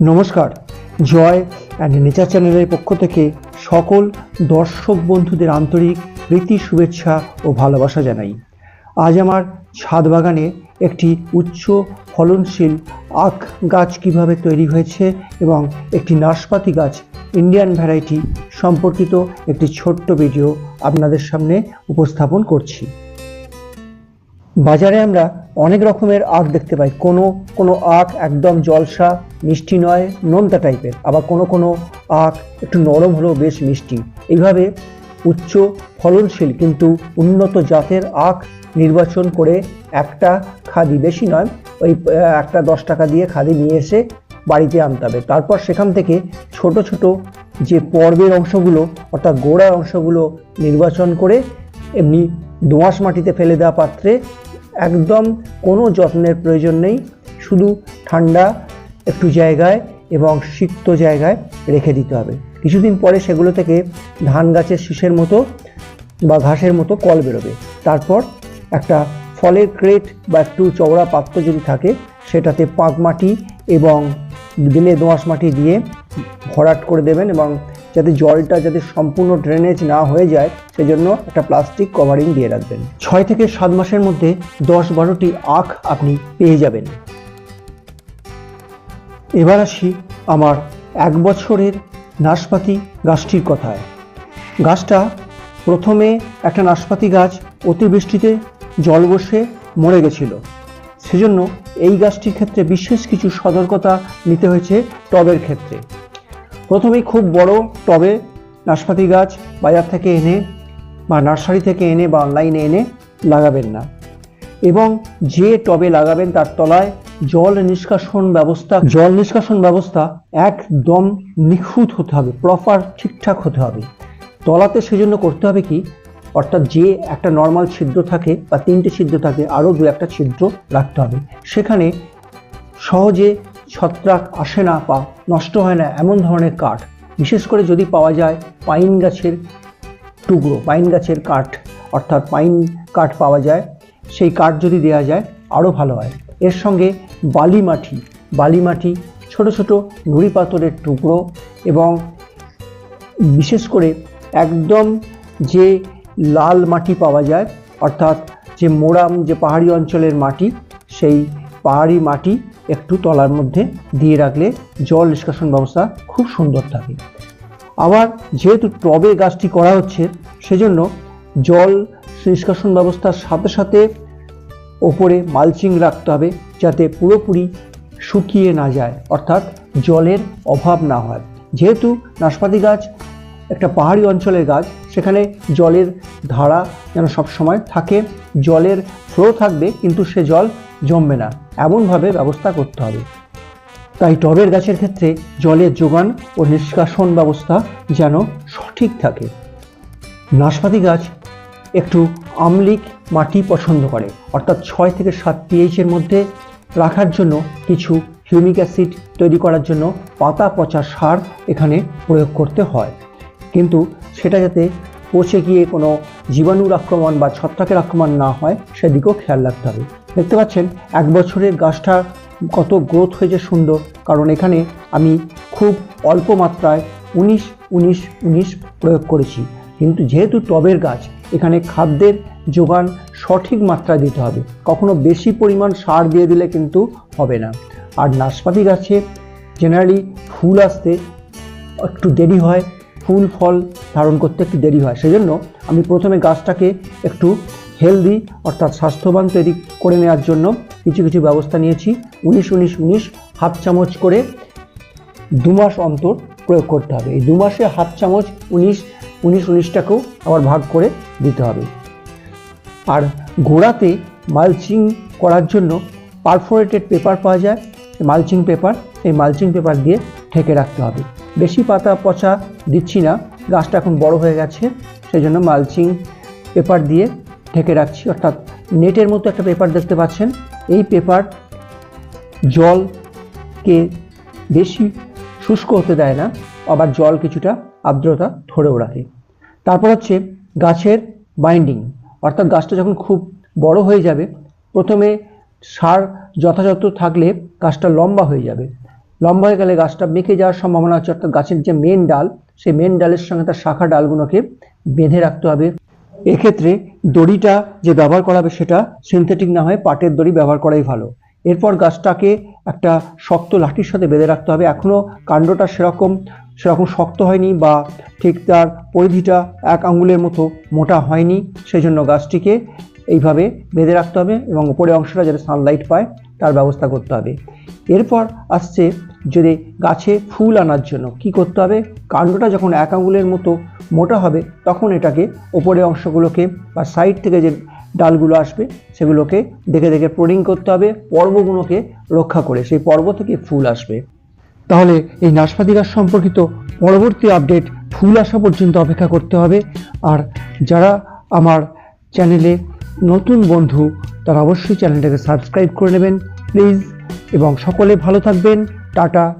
নমস্কার। জয় and nature চ্যানেলের পক্ষ থেকে সকল দর্শক বন্ধুদের আন্তরিক প্রীতি, শুভেচ্ছা ও ভালোবাসা জানাই। আজ আমার ছাদ বাগানে একটি উচ্চ ফলনশীল আখ গাছ কীভাবে তৈরি হয়েছে এবং একটি নাশপাতি গাছ ইন্ডিয়ান ভ্যারাইটি সম্পর্কিত একটি ছোট্ট ভিডিও আপনাদের সামনে উপস্থাপন করছি। বাজারে আমরা অনেক রকমের আখ দেখতে পাই। কোনো কোনো আখ একদম জলসা, মিষ্টি নয়, নোনতা টাইপের। আবার কোনো কোনো আখ একটু নরম হলেও বেশ মিষ্টি। এইভাবে উচ্চ ফলনশীল কিন্তু উন্নত জাতের আখ নির্বাচন করে একটা খাদি, বেশি নয়, ওই একটা দশ টাকা দিয়ে খাদি নিয়ে এসে বাড়িতে আনতে হবে। তারপর সেখান থেকে ছোট ছোট যে পর্বের অংশগুলো, অর্থাৎ গোড়ার অংশগুলো নির্বাচন করে এমনি দোঁয়াশ মাটিতে ফেলে দেওয়া পাত্রে একদম কোনো যত্নের প্রয়োজন নেই, শুধু ঠান্ডা একটু জায়গায় এবং সিক্ত জায়গায় রেখে দিতে হবে। কিছুদিন পরে সেগুলো থেকে ধান গাছের শীষের মতো বা ঘাসের মতো কল বেরোবে। তারপর একটা ফলের ক্রেট বা একটু চওড়া পাত্র যদি থাকে, সেটাতে পাক মাটি এবং দিলে দোঁয়াশ মাটি দিয়ে ভরাট করে দেবেন এবং যাতে জলটা যাতে সম্পূর্ণ ড্রেনেজ না হয়ে যায়, সেজন্য একটা প্লাস্টিক কভারিং দিয়ে রাখবেন। ছয় থেকে সাত মাসের মধ্যে দশ বারোটি আখ আপনি পেয়ে যাবেন। এবার আসি আমার এক বছরের নাশপাতি গাছটির কথায়। গাছটা প্রথমে একটা নাশপাতি গাছ অতিবৃষ্টিতে জল বসে মরে গেছিল। সেজন্য এই গাছটির ক্ষেত্রে বিশেষ কিছু সতর্কতা নিতে হয়েছে টবের ক্ষেত্রে। প্রথমেই খুব বড় টবে নাশপাতি গাছ বাজার থেকে এনে বা নার্সারি থেকে এনে বা অনলাইনে এনে লাগাবেন না। এবং যে টবে লাগাবেন তার তলায় জল নিষ্কাশন ব্যবস্থা, জল নিষ্কাশন ব্যবস্থা একদম নিখুঁত হতে হবে প্রপার ঠিকঠাক হতে হবে। তলাতে সেজন্য করতে হবে কি? অর্থাৎ যে একটা নর্মাল ছিদ্র থাকে বা তিনটে ছিদ্র থাকে, আরও দু একটা ছিদ্র রাখতে হবে। সেখানে সহজে ছত্রাক আসে না বা নষ্ট হয় না, এমন ধরনের কাঠ। বিশেষ করে যদি পাওয়া যায় পাইন গাছের টুকরো, পাইন গাছের কাঠ। অর্থাৎ পাইন কাঠ পাওয়া যায়, সেই কাঠ যদি দেওয়া যায়, আরও ভালো হয়। এর সঙ্গে বালি মাটি বালি মাটি ছোট ছোট নুড়ি পাথরের টুকরো এবং বিশেষ করে একদম যে লাল মাটি পাওয়া যায়, অর্থাৎ যে মোরাম, যে পাহাড়ি অঞ্চলের মাটি, সেই পাহাড়ি মাটি একটু তলার মধ্যে দিয়ে রাখলে জল নিষ্কাশন ব্যবস্থা খুব সুন্দর থাকে। আবার যেহেতু টবে গাছটি করা হচ্ছে, সেজন্য জল নিষ্কাশন ব্যবস্থার সাথে সাথে ওপরে মালচিং রাখতে হবে যাতে পুরোপুরি শুকিয়ে না যায়, অর্থাৎ জলের অভাব না হয়। যেহেতু নাশপাতি গাছ একটা পাহাড়ি অঞ্চলের গাছ, সেখানে জলের ধারা যেন সবসময় থাকে, জলের ফ্লো থাকবে, কিন্তু সে জল জমবে না। এমনভাবে ব্যবস্থা করতে হবে। তাই টবের গাছের ক্ষেত্রে জলের যোগান ও নিষ্কাশন ব্যবস্থা যেন সঠিক থাকে। নাশপাতি গাছ একটু আমলিক মাটি পছন্দ করে, অর্থাৎ ছয় থেকে সাত পিএইচের মধ্যে রাখার জন্য কিছু হিউমিক অ্যাসিড তৈরি করার জন্য পাতা পচা সার এখানে প্রয়োগ করতে হয়। কিন্তু সেটা যাতে পচে গিয়ে কোনো জীবাণুর আক্রমণ বা ছত্রাকের আক্রমণ না হয়, সেদিকেও খেয়াল রাখতে হবে। দেখতে পাচ্ছেন, এক বছরের গাছটা কত গ্রোথ হয়েছে সুন্দর, কারণ এখানে আমি খুব অল্প মাত্রায় উনিশ উনিশ উনিশ প্রয়োগ করেছি। কিন্তু যেহেতু টবের গাছ, এখানে খাদ্যের যোগান সঠিক মাত্রায় দিতে হবে। কখনো বেশি পরিমাণ সার দিয়ে দিলে কিন্তু হবে না। আর নাশপাতি গাছে জেনারেলি ফুল আসতে একটু দেরি হয় ফুল ফল ধারণ করতে একটু দেরি হয়। সেজন্য আমি প্রথমে গাছটাকে একটু হেলদি অর্থাৎ স্বাস্থ্যবান তৈরি করে নেওয়ার জন্য কিছু কিছু ব্যবস্থা নিয়েছি। উনিশ উনিশ উনিশ হাফ চামচ করে দু মাস অন্তর প্রয়োগ করতে হবে। এই দু মাসে হাফ চামচ উনিশ উনিশ, উনিশটাকেও আবার ভাগ করে দিতে হবে। আর গোড়াতে মালচিং করার জন্য পারফোরেটেড পেপার পাওয়া যায়। মালচিং পেপার, এই মালচিং পেপার দিয়ে ঢেকে রাখতে হবে। বেশি পাতা পচা দিচ্ছি না, গাছটা এখন বড় হয়ে গেছে সেই জন্য মালচিং পেপার দিয়ে ঢেকে রাখছি। অর্থাৎ নেটের মতো একটা পেপার দেখতে পাচ্ছেন। এই পেপার জলকে বেশি শুষ্ক হতে দেয় না, আবার জল কিছুটা আর্দ্রতা ধরেও রাখে। তারপর হচ্ছে গাছের বাইন্ডিং অর্থাৎ গাছটা যখন খুব বড় হয়ে যাবে, প্রথমে সার যথাযথ থাকলে গাছটা লম্বা হয়ে যাবে। লম্বা হয়ে গেলে গাছটা বেঁকে যাওয়ার সম্ভাবনা আছে, অর্থাৎ গাছের যে মেন ডাল, সেই মেন ডালের সঙ্গে তার শাখা ডালগুলোকে বেঁধে রাখতে হবে। এক্ষেত্রে দড়িটা যে ব্যবহার করা হবে সেটা সিনথেটিক না হয় পাটের দড়ি ব্যবহার করাই ভালো। এরপর গাছটাকে একটা শক্ত লাঠির সাথে বেঁধে রাখতে হবে। এখনও কাণ্ডটা সেরকম সেরকম শক্ত হয়নি বা ঠিক তার পরিধিটা এক আঙ্গুলের মতো মোটা হয়নি সেই জন্য গাছটিকে এইভাবে বেঁধে রাখতে হবে এবং উপরের অংশটা যাতে সানলাইট পায়। তার ব্যবস্থা করতে হবে। এরপর আসছে যদি গাছে ফুল আনার জন্য কি করতে হবে? কাণ্ডটা যখন এক আঙুলের মতো মোটা হবে, তখন এটাকে ওপরের অংশগুলোকে বা সাইড থেকে যে ডালগুলো আসবে, সেগুলোকে দেখে দেখে প্রোডিং করতে হবে, পর্বগুলোকে রক্ষা করে সেই পর্ব থেকে ফুল আসবে। তাহলে এই নাশপাতি গাছ সম্পর্কিত পরবর্তী আপডেট ফুল আসা পর্যন্ত অপেক্ষা করতে হবে। আর যারা আমার চ্যানেলে নতুন বন্ধু তারা অবশ্যই চ্যানেলটাকে সাবস্ক্রাইব করে নেবেন প্লিজ। এবং সকলে ভালো থাকবেন। টাটা।